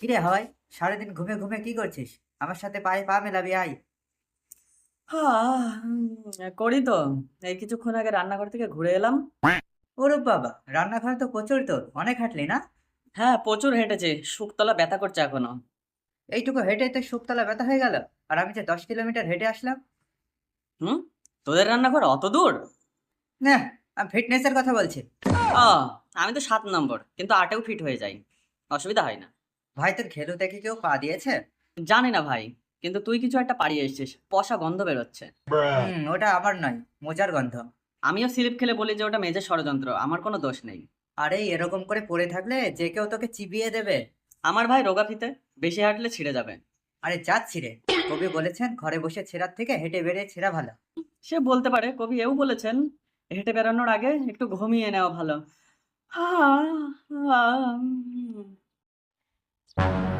কিরে হয়? সারাদিন ঘুমে ঘুমে কি করছিস? আমার সাথে পায়ে পা মেলাবি আয়। করি তো। এই কিছুক্ষণ আগে রান্নাঘর থেকে ঘুরে এলাম। ওরে বাবা রান্নাঘর তো প্রচুর তোর। অনেক হাঁটলি না? হ্যাঁ প্রচুর হেঁটেছে। শুকতলা ব্যথা করছে এখনও। এইটুকু হেঁটে তো শুকতলা ব্যথা হয়ে গেল। আর আমি যে দশ কিলোমিটার হেঁটে আসলাম। হুম? তোদের রান্নাঘর অত দূর? না আমি ফিটনেসের কথা বলছি। ও আমি তো সাত নম্বর কিন্তু আটেও ফিট হয়ে যাই। অসুবিধা হয় না। ভাই তোর ঘেলু দেখে কেউ পা দিয়েছে? জানি না ভাই কিন্তু তুই কিছু একটা পাড়িয়ে এসেছিস পশা গন্ধ বেরোচ্ছে। হুম ওটা আমার নয় মোজার গন্ধ। আমিও স্লিপ খেলে বলি যে ওটা মেজের ষড়যন্ত্র আমার কোনো দোষ নেই। আরে এরকম করে পড়ে থাকলে যে কেউ তোকে চিবিয়ে দেবে। আমার ভাই রোগাফিতে বেশি হাঁটলে ছিঁড়ে যাবে। আরে যাচ্ছি রে কবি বলেছেন ঘরে বসে ছেঁড়ার থেকে হেঁটে বেড়ে ছেঁড়া ভালো। সে বলতে পারে কবি এও বলেছেন হেঁটে বেড়ানোর আগে একটু ঘুমিয়ে নেওয়া ভালো। you